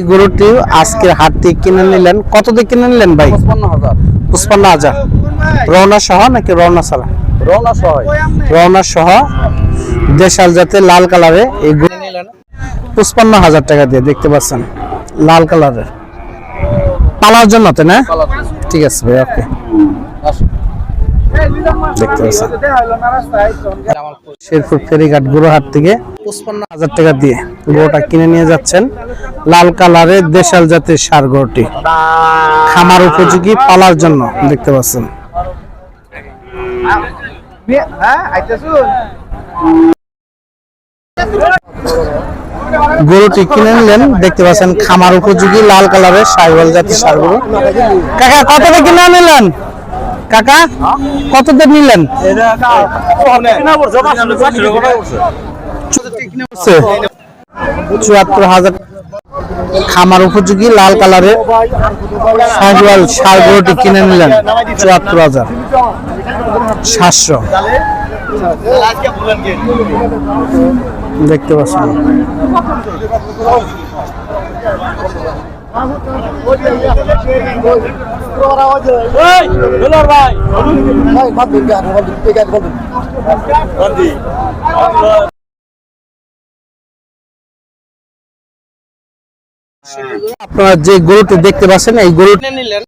এই গরুটি আজকের হাট থেকে কিনে নিলেন। কত দিয়ে কিনে নিলেন ভাই? পঁচপান্ন হাজার। রওনা সহ নাকি রওনা ছাড়া? রওনা সহায় রওনা সহ দেশাল জাতের লাল কালারে এই গরু নিলেন। পঁচপান্ন হাজার টাকা দিয়ে দেখতে পাচ্ছেন লাল কালারের। পালার জন্য তো না? ঠিক আছে ভাই ওকে। দেখতে পাচ্ছেন। শেরপুর ফেরিঘাট গুরুহাট থেকে পঁচপান্ন হাজার টাকা দিয়ে। গরুটা কিনে নিয়ে যাচ্ছেন লাল কালারের দেশাল জাতের সার গরুটি খামার উপযোগী পালার জন্য দেখতে পাচ্ছেন গরুটি কিনে নিলেন দেখতে পাচ্ছেন খামার উপযোগী লাল কালারের সাইওয়াল জাতের সার গরু কাকা কত কিনে নিলেন কাকা কত দিয়ে নিলেন চুয়াত্তর হাজার খামার উপযোগী লাল কালারের সাইওয়াল সার গরুটি কিনে নিলেন চুয়াত্তর হাজার সাতশো। দেখতে পাচ্ছেন। আপনারা যে গরুটি দেখতে পাচ্ছেন এই গরুটি নিলেন।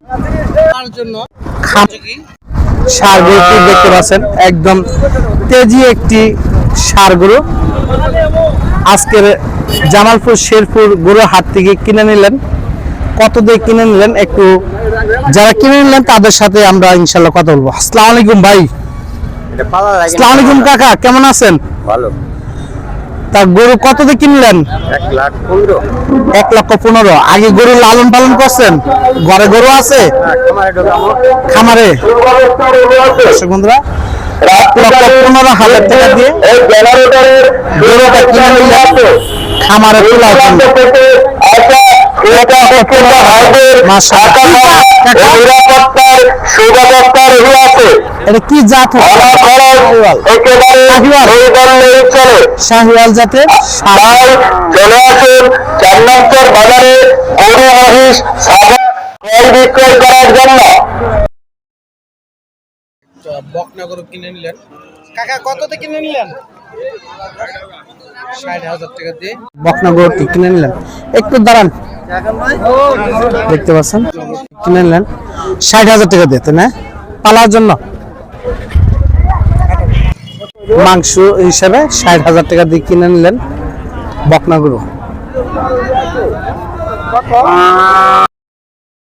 তার জন্য সার গরুটি দেখতে পাচ্ছেন। একদম তেজি একটি সার গরু। আজকের জামালপুর শেরপুর গরু হাট থেকে কিনে নিলেন। কত দিয়ে কিনে নিলেন একটু যারা কিনে নিলেন তাদের সাথে আমরা ইনশাল্লাহ কথা বলব। আসসালামু আলাইকুম ভাই। আসসালামু আলাইকুম কাকা কেমন আছেন? ভালো। তা গরু কত দিয়ে কিনলেন? এক লক্ষ পনেরো। আগে গরু লালন পালন করছেন? ঘরে গরু আছে? খামারে দর্শক বন্ধুরা এক লক্ষ পনেরো হাজার টাকা দিয়ে গরুটা কিনে নিলেন। খামারে এটা কি জাত? হবে? শাহিওয়াল। জাতের ষাঁড়। চলে আসুন চার নম্বর বাজারে গরু মহিষ সাদা ক্রয় বিক্রয় করার জন্য। বকনা গরু কিনে নিলেন। কাকা কততে কিনে নিলেন? ষাট হাজার টাকা দিয়ে। বকনা গরুটি কিনে নিলেন। একটু দাঁড়ান। দেখতে পাচ্ছেন? কিনে নিলেন। ষাট হাজার টাকা দিয়ে, তাই না? পালার জন্য। মাংস হিসাবে ষাট হাজার টাকা দিয়ে কিনে নিলেন বকনাগুলো